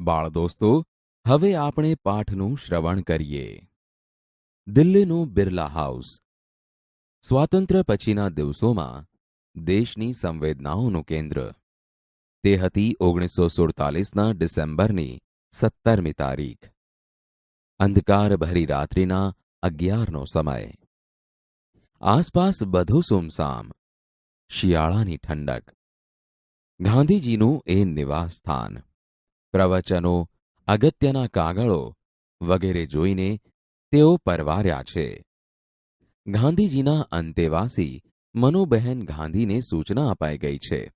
બાળ દોસ્તો, હવે આપણે પાઠનું શ્રવણ કરીએ. દિલ્હીનું બિરલા હાઉસ. સ્વાતંત્ર્ય પછીના દિવસોમાં દેશની સંવેદનાઓનું કેન્દ્ર. તે હતી ઓગણીસો સુડતાલીસના ડિસેમ્બરની સત્તરમી તારીખ. અંધકારભરી રાત્રિના અગિયારનો સમય. આસપાસ બધું સુમસામ. શિયાળાની ઠંડક. ગાંધીજીનું એ નિવાસ સ્થાન. પ્રવચનો, અગત્યના કાગળો વગેરે જોઈને તેઓ પરવાર્યા છે. ગાંધીજીના અંતેવાસી મનુબહેન ગાંધીને સૂચના અપાઈ ગઈ છે.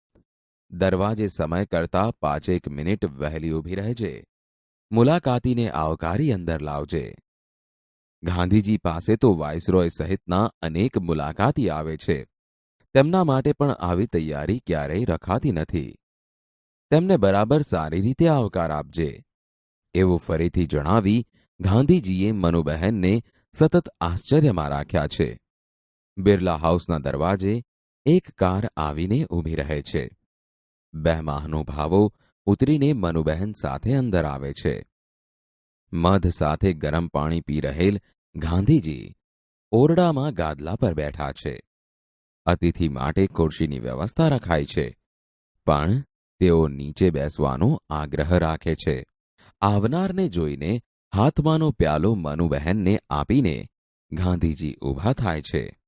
દરવાજે સમય કરતા પાંચેક મિનિટ વહેલી ઊભી રહેજે મુલાકાતીને આવકારી અંદર લાવજે. ગાંધીજી પાસે તો વાઇસરોય સહિતના અનેક મુલાકાતી આવે છે. તેમના માટે પણ આવી તૈયારી ક્યારેય રખાતી નથી. તેમને બરાબર સારી રીતે આવકાર આપજે. એવું ફરીથી જણાવી ગાંધીજીએ મનુબહેનને સતત આશ્ચર્યમાં રાખ્યા છે. બિરલા હાઉસના દરવાજે એક કાર આવીને ઊભી રહે છે. બે મહાનુભાવો ઉતરીને મનુબહેન સાથે અંદર આવે છે. મધ સાથે ગરમ પાણી પી રહેલ ગાંધીજી ઓરડામાં ગાદલા પર બેઠા છે. અતિથિ માટે ખુરશીની વ્યવસ્થા રખાઈ છે. પણ તેઓ નીચે બેસવાનો આગ્રહ રાખે છે. આવનારને જોઈને હાથમાંનો પ્યાલો મનુબહેનને આપીને ગાંધીજી ઊભા થાય છે.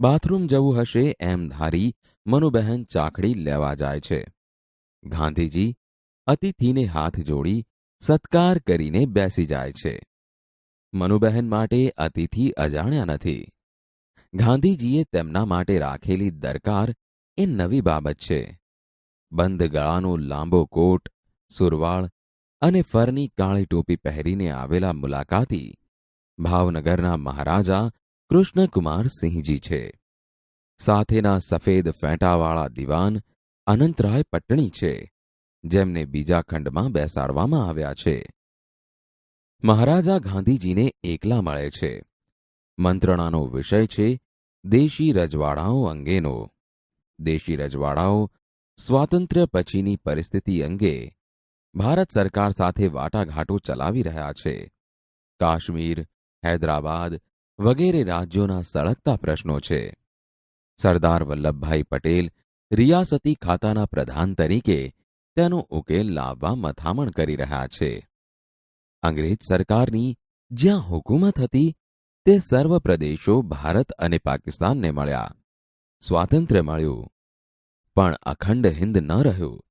બાથરૂમ જવું હશે એમ ધારી મનુબહેન ચાકડી લેવા જાય છે. ગાંધીજી અતિથિને હાથ જોડી સત્કાર કરીને બેસી જાય છે. મનુબહેન માટે અતિથિ અજાણ્યા નથી. ગાંધીજીએ તેમના માટે રાખેલી દરકાર એ નવી બાબત છે. બંધ ગળાનો લાંબો કોટ, સુરવાળ અને ફરની કાળી ટોપી પહેરીને આવેલા મુલાકાતી ભાવનગરના મહારાજા કૃષ્ણકુમાર સિંહજી છે. સાથેના સફેદ ફેંટાવાળા દિવાન અનંતરાય પટણી છે, જેમને બીજા ખંડમાં બેસાડવામાં આવ્યા છે. મહારાજા ગાંધીજીને એકલા મળે છે. મંત્રણાનો વિષય છે દેશી રજવાડાઓ અંગેનો. દેશી રજવાડાઓ સ્વાતંત્ર્ય પછીની પરિસ્થિતિ અંગે ભારત સરકાર સાથે વાટાઘાટો ચલાવી રહ્યા છે. કાશ્મીર, હૈદરાબાદ વગેરે રાજ્યોના સળગતા પ્રશ્નો છે. સરદાર વલ્લભભાઈ પટેલ રિયાસતી ખાતાના પ્રધાન તરીકે તેનો ઉકેલ લાવવા મથામણ કરી રહ્યા છે. અંગ્રેજ સરકારની જ્યાં હુકુમત હતી, તે સર્વ પ્રદેશો ભારત અને પાકિસ્તાનને મળ્યા. સ્વાતંત્ર્ય મળ્યું. પણ અખંડ હિંદ ન રહ્યું.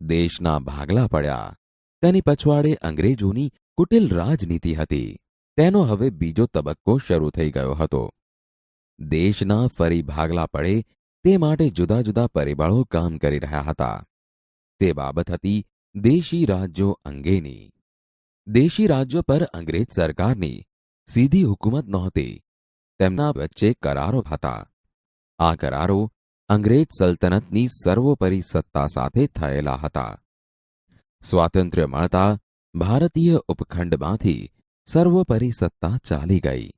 દેશના ભાગલા પડ્યા. તેની પછવાડે અંગ્રેજોની કુટિલ રાજનીતિ હતી. તેનો હવે બીજો તબક્કો શરૂ થઈ ગયો હતો. દેશના ફરી ભાગલા પડે તે માટે જુદા જુદા પરિબળો કામ કરી રહ્યા હતા. તે બાબત હતી દેશી રાજ્યો અંગેની. દેશી રાજ્યો પર અંગ્રેજ સરકારની સીધી હુકુમત નહોતી. તેમના વચ્ચે કરારો હતા. આ કરારો અંગ્રેજ સલ્તનતની સર્વોપરી સત્તા સાથે થયેલા હતા. સ્વાતંત્ર્ય મળતા ભારતીય ઉપખંડમાંથી સર્વોપરી સત્તા ચાલી ગઈ.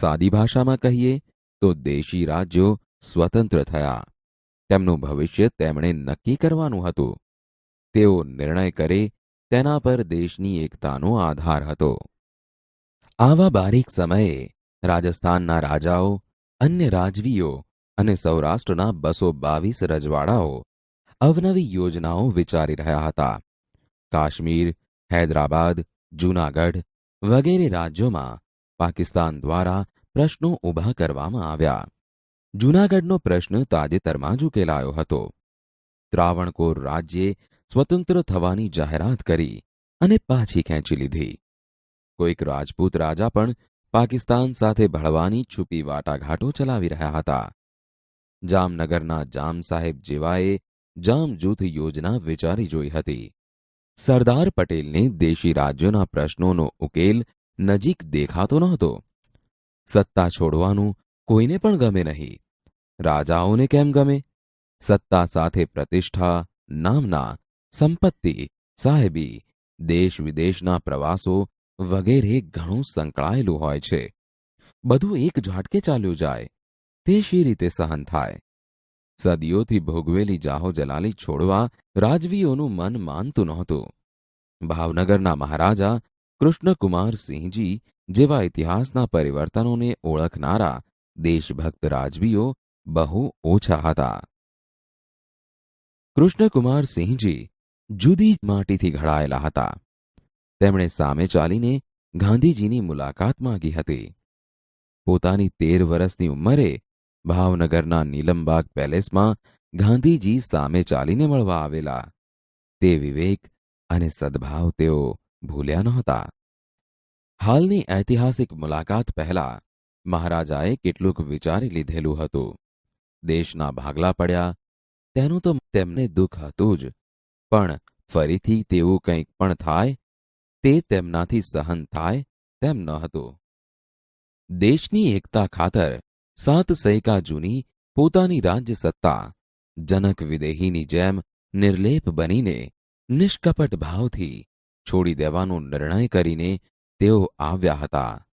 સાદી ભાષામાં કહીએ તો દેશી રાજ્યો સ્વતંત્ર થયા. તેમનું ભવિષ્ય તેમણે નક્કી કરવાનું હતું. તેઓ નિર્ણય કરે તેના પર દેશની એકતાનો આધાર હતો. આવા બારીક સમયે રાજસ્થાનના રાજાઓ, અન્ય રાજવીઓ અને સૌરાષ્ટ્રના બસો બાવીસ રજવાડાઓ અવનવી યોજનાઓ વિચારી રહ્યા હતા. કાશ્મીર, હૈદરાબાદ, જૂનાગઢ વગેરે રાજ્યોમાં પાકિસ્તાન દ્વારા પ્રશ્નો ઊભા કરવામાં આવ્યા. જૂનાગઢનો પ્રશ્ન તાજેતરમાં જ ઉકેલાયો હતો. ત્રાવણકોર રાજ્યે સ્વતંત્ર થવાની જાહેરાત કરી અને પાછી ખેંચી લીધી. કોઈક રાજપૂત રાજા પણ પાકિસ્તાન સાથે ભળવાની છુપી વાટાઘાટો ચલાવી રહ્યા હતા. જામનગરના જામ સાહેબ જેવાએ જામ જૂથ યોજના વિચારી જોઈ હતી. સરદાર પટેલને દેશી રાજ્યોના પ્રશ્નોનો ઉકેલ નજીક દેખાતો નહોતો. સત્તા છોડવાનું કોઈને પણ ગમે નહીં. રાજાઓને કેમ ગમે? સત્તા સાથે પ્રતિષ્ઠા નામના સંપત્તિ, સાહેબી, દેશ વિદેશના પ્રવાસો વગેરે ઘણું સંકળાયેલું હોય છે. બધું એક ઝાટકે ચાલ્યું જાય. તે શી રીતે સહન થાય. સદીઓથી ભોગવેલી જાહો જલાલી છોડવા રાજવીઓનું મન માનતું નહોતું. ભાવનગરના મહારાજા કૃષ્ણકુમારસિંહજી જેવા ઇતિહાસના પરિવર્તનોને ઓળખનારા દેશભક્ત રાજવીઓ બહુ ઓછા હતા. કૃષ્ણકુમારસિંહજી જુદી માટીથી ઘડાયેલા હતા. તેમણે સામે ચાલીને ગાંધીજીની મુલાકાત માંગી હતી. પોતાની તેર વર્ષની ઉંમરે ભાવનગરના નીલમબાગ પેલેસમાં ગાંધીજી સામે ચાલીને મળવા આવેલા. તે વિવેક અને સદભાવ તેઓ ભૂલ્યા નહોતા હાલની ઐતિહાસિક મુલાકાત પહેલા મહારાજાએ કેટલુંક વિચારી લીધેલું હતું. દેશના ભાગલા પડ્યા, તેનું તો તેમને દુઃખ હતું જ. પણ ફરીથી તેવું કંઈક પણ થાય, તે તેમનાથી સહન થાય તેમ ન હતું. દેશની એકતા ખાતર સાત સૈકા જૂની પોતાની રાજ્ય સત્તા જનક વિદેહીની જેમ નિર્લેપ બનીને નિષ્કપટ ભાવથી છોડી દેવાનો નિર્ણય કરીને તેઓ આવ્યા હતા.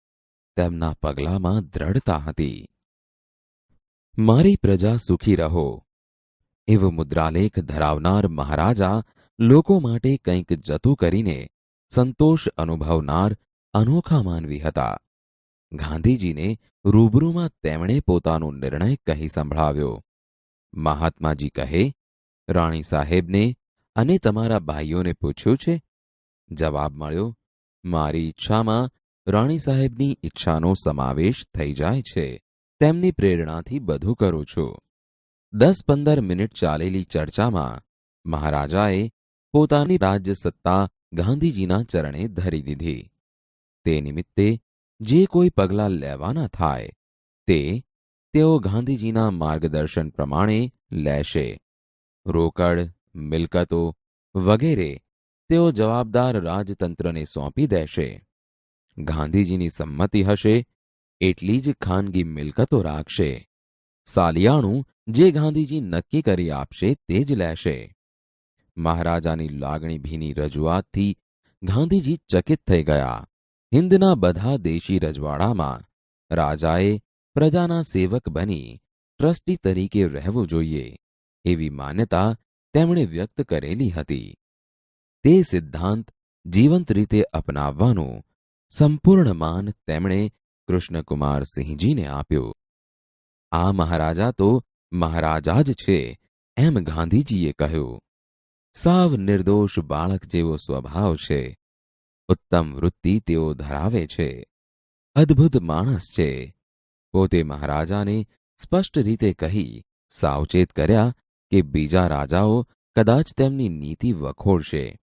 તેમના પગલામાં દ્રઢતા હતી. મારી પ્રજા સુખી રહો. એવો મુદ્રાલેખ ધરાવનાર મહારાજા લોકો માટે કંઈક જતું કરીને સંતોષ અનુભવનાર અનોખા માનવી હતા. ગાંધીજીને રૂબરૂમાં તેમણે પોતાનો નિર્ણય કહી સંભળાવ્યો. મહાત્માજી કહે, રાણી સાહેબને અને તમારા ભાઈઓને પૂછ્યું છે? જવાબ મળ્યો, મારી ઈચ્છામાં રાણી સાહેબની ઈચ્છાનો સમાવેશ થઈ જાય છે. તેમની પ્રેરણાથી બધું કરું છું. દસ પંદર મિનિટ ચાલેલી ચર્ચામાં મહારાજાએ પોતાની રાજ્ય સત્તા ગાંધીજીના ચરણે ધરી દીધી. તે નિમિત્તે જે કોઈ પગલાં લેવાના થાય, તે તેઓ ગાંધીજીના માર્ગદર્શન પ્રમાણે લેશે. રોકડ, મિલકતો વગેરે તેઓ જવાબદાર રાજતંત્રને સોંપી દેશે. ગાંધીજીની સંમતિ હશે, એટલી જ ખાનગી મિલકતો રાખશે. સાલિયાણું જે ગાંધીજી નક્કી કરી આપશે તે જ લેશે. મહારાજાની લાગણી ભીની રજૂઆતથી ગાંધીજી ચકિત થઈ ગયા. હિંદના બધા દેશી રજવાડામાં રાજાએ પ્રજાના સેવક બની ટ્રસ્ટી તરીકે રહેવું જોઈએ એવી માન્યતા તેમણે વ્યક્ત કરેલી હતી. તે સિદ્ધાંત જીવંત રીતે અપનાવવાનું સંપૂર્ણ માન તેમણે કૃષ્ણકુમાર સિંહજીને આપ્યું. આ મહારાજા તો મહારાજા જ છે એમ ગાંધીજીએ કહ્યું. સાવ નિર્દોષ બાળક જેવો સ્વભાવ છે. ઉત્તમ વૃત્તિ તેઓ ધરાવે છે. અદ્ભુત માણસ છે. પોતે મહારાજાને સ્પષ્ટ રીતે કહી સાવચેત કર્યા કે બીજા રાજાઓ કદાચ તેમની નીતિ વખોડશે.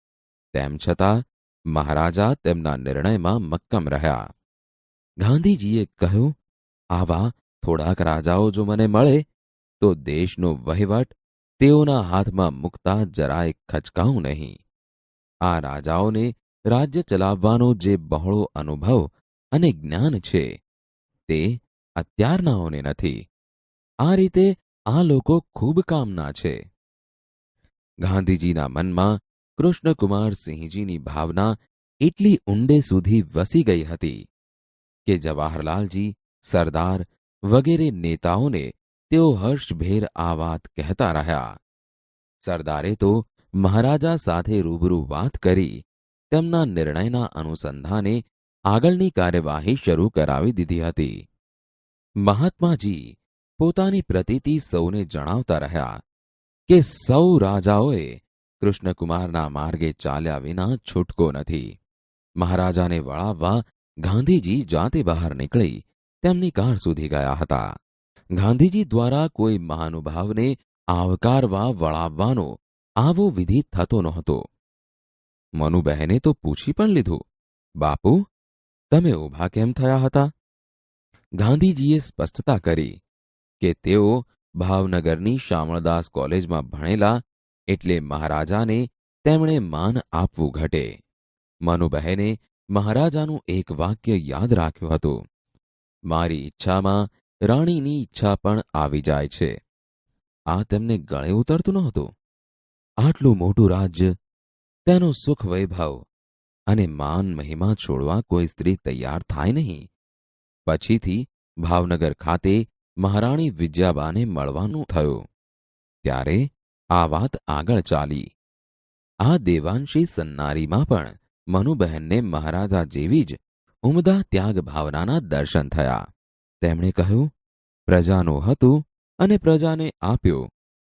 તેમ છતાં મહારાજા તેમના નિર્ણયમાં મક્કમ રહ્યા. ગાંધીજીએ કહ્યું, આવા થોડાક રાજાઓ જો મને મળે, તો દેશનો વહીવટ તેઓના હાથમાં મૂકતા જરાય ખચકાઉં નહીં. આ રાજાઓને રાજ્ય ચલાવવાનો જે બહોળો અનુભવ અને જ્ઞાન છે, તે અત્યારનાઓને નથી. આ રીતે આ લોકો ખૂબ કામના છે. ગાંધીજીના મનમાં કૃષ્ણકુમાર સિંહજીની ભાવના એટલી ઊંડે સુધી વસી ગઈ હતી કે જવાહરલાલજી, સરદાર વગેરે નેતાઓને તેઓ હર્ષભેર આ વાત કહેતા રહ્યા. સરદારે તો મહારાજા સાથે રૂબરૂ વાત કરી તેમના નિર્ણયના અનુસંધાને આગળની કાર્યવાહી શરૂ કરાવી દીધી હતી. મહાત્માજી પોતાની પ્રતીતિ સૌને જણાવતા રહ્યા કે સૌ રાજાઓએ કૃષ્ણકુમારના માર્ગે ચાલ્યા વિના છૂટકો નથી. મહારાજાને વળાવવા ગાંધીજી જાતે બહાર નીકળી તેમની કાર સુધી ગયા હતા. ગાંધીજી દ્વારા કોઈ મહાનુભાવને આવકારવા, વળાવવાનો આવો વિધિ થતો નહોતો. મનુબહેને તો પૂછી પણ લીધું, બાપુ, તમે ઊભા કેમ થયા હતા? ગાંધીજીએ સ્પષ્ટતા કરી કે તેઓ ભાવનગરની શામળદાસ કોલેજમાં ભણેલા એટલે મહારાજાને તેમણે માન આપવું ઘટે. મનુબહેને મહારાજાનું એક વાક્ય યાદ રાખ્યું હતું, મારી ઈચ્છામાં રાણીની ઈચ્છા પણ આવી જાય છે. આ તેમને ગળે ઉતરતું નહોતું. આટલું મોટું રાજ્ય તેનો સુખ વૈભવ અને માન મહિમા છોડવા કોઈ સ્ત્રી તૈયાર થાય નહીં. પછીથી ભાવનગર ખાતે મહારાણી વિજયાબાને મળવાનું થયું. ત્યારે આ વાત આગળ ચાલી. આ દેવાંશી સન્નારીમાં પણ મનુબહેનને મહારાજા જેવી જ ઉમદા ત્યાગ ભાવનાના દર્શન થયા. તેમણે કહ્યું, પ્રજાનું હતું અને પ્રજાને આપ્યું.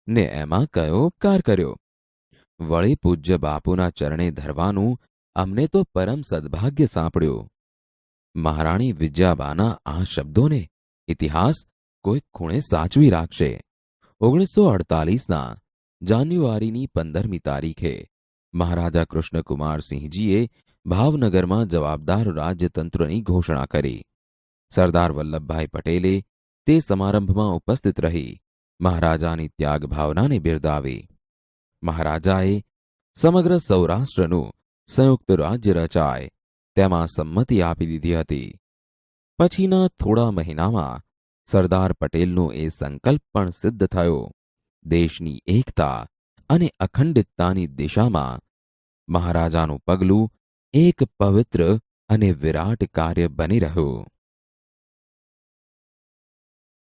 ને એમાં કયો ઉપકાર કર્યો? વળી પૂજ્ય બાપુના ચરણે ધરવાનું અમને તો પરમ સદભાગ્ય સાંપડ્યું. મહારાણી વિજયાબાના આ શબ્દોને ઇતિહાસ કોઈક ખૂણે સાચવી રાખશે. ઓગણીસો અડતાલીસના જાન્યુઆરીની પંદરમી તારીખે મહારાજા કૃષ્ણકુમારસિંહજીએ ભાવનગરમાં જવાબદાર રાજ્યતંત્રની ઘોષણા કરી. સરદાર વલ્લભભાઈ પટેલે તે સમારંભમાં ઉપસ્થિત રહી મહારાજાની ત્યાગ ભાવનાને બિરદાવી. મહારાજાએ સમગ્ર સૌરાષ્ટ્રનું સંયુક્ત રાજ્ય રચાય, તેમાં સંમતિ આપી દીધી હતી. પછીના થોડા મહિનામાં સરદાર પટેલનો એ સંકલ્પ પણ સિદ્ધ થયો. દેશની એકતા અને અખંડિતતાની દિશામાં મહારાજાનું પગલું એક પવિત્ર અને વિરાટ કાર્ય બની રહ્યું.